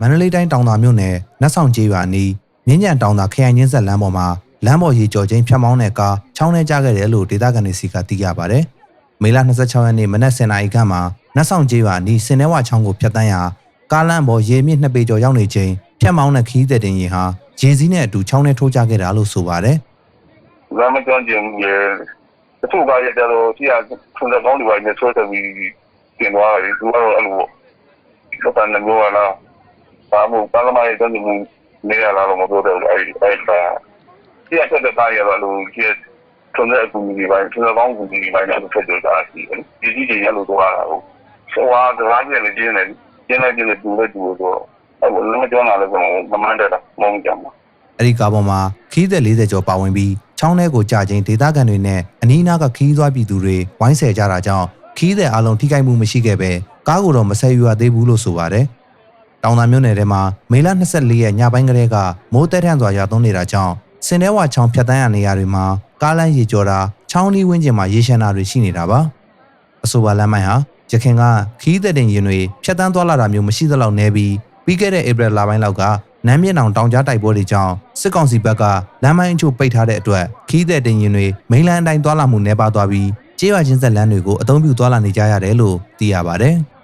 မန္တလေးတိုင်းတောင်သာမြို့နယ်နတ်ဆောင်ကျေးရွာအနီးမြင်းညံတောင်သာခရိုင်ချင်းဆက်လမ်းပေါ်မှာလမ်းပေါ်ရေကျော်ချင်းဖြတ်မောင်းတဲ့ကားချောင်းထဲကျခဲ့တယ်လို့ဒေသခံတွေစီကသိရပါတယ်။မေလ26ရက်နေ့မနက်10:00နာရီခန့်မှာနတ်ဆောင်ကျေးရွာအနီးစင်နေဝချောင်းကိုဖြတ်တန်းရာကားလမ်းပေါ်ရေမြင့်နှစ်ပေကျော်ရောက်နေချိန်ဖြတ်မောင်းတဲ့ခီးတဲ့တင်ရင်ဟာရေစီးနဲ့အတူချောင်းထဲထိုးကျခဲ့တာလို့ဆိုပါတယ်လမ်းမကျွမ်းကျင်ဘူးလေတချို့ကရကြတော့ကြည့်ရထုံတဲ့ကောင်းတွေပါနေဆွဲတယ်ပြီးပြင်သွားတယ်သူကတော့အဲ့လိုပေါ့ပတ်တယ်မျိုးလား ဘာမှဘာမှမရတဲ့မှုနေရလာတော့မပြောတယ်အဲ့အဲ့ဒါကြည့်ရတဲ့ကားရတော့လို့ကြည့်ထုံတဲ့အကူကြီးပိုင်းထုံတဲ့ကောင်းကူကြီးပိုင်းလည်းဖြစ်တော့တာရှိတယ်ဒီကြီးကြီးရလို့သွားတာဟုတ်ဆိုတော့ဒလာကြီးလည်းကျင်းတယ်ကျင်းလိုက်ကျင်းတယ်တူလည်းတူတော့အဲ့လိုလမ်းမကျွမ်းလာလည်းဆိုတော့မမှန်တဲ့တာမုန်းကြမှာ။အဲ့ဒီကားပေါ်မှာခီးသက်40ကျော်ပါဝင်ပြီးချောင်းထဲကိုကြာချင်းဒေသခံတွေနဲ့အနီးအနားကခီးသွားပြည်သူတွေဝိုင်းဆယ်ကြတာကြောင့်ခီးသက်အလုံးထိခိုက်မှုမရှိခဲ့ပဲကားကိုတော့မဆယ်ယူရသေးဘူးလို့ဆိုပါတယ်။ တောင်သာမြို့နယ်ထဲမှာမေလ24ရက်ညပိုင်းကလေးကမိုးတဲထန့်စွာရွာသွန်းနေတာကြောင့်စင်တဲဝါချောင်းဖြတ်တန်းရနေရတွေမှာကားလမ်းရေကျော်တာချောင်းဒီဝင်းကျင်မှာရေရှမ်းတာတွေရှိနေတာပါ။အဆိုပါလမ်းမိုင်းဟာရခင်ကခီးသက်တင်ရင်တွေဖြတ်တန်းသွားလာတာမျိုးမရှိသလောက်နေပြီးပြီးခဲ့တဲ့ဧပြီလပိုင်းလောက်ကနမ်းမြင့်အောင်တောင်ကြားတိုက်ပွဲတွေကြောင့်စစ်ကောင်စီဘက်ကလမ်းမိုင်းအချို့ပိတ်ထားတဲ့အတွက်ခီးသက်တင်ရင်တွေမိန်လန်းအတိုင်းသွားလာမှုနှဲပါသွားပြီးကျေးရွာချင်းဆက်လမ်းတွေကိုအသုံးပြုသွားလာနေကြရတယ်လို့သိရပါတယ်။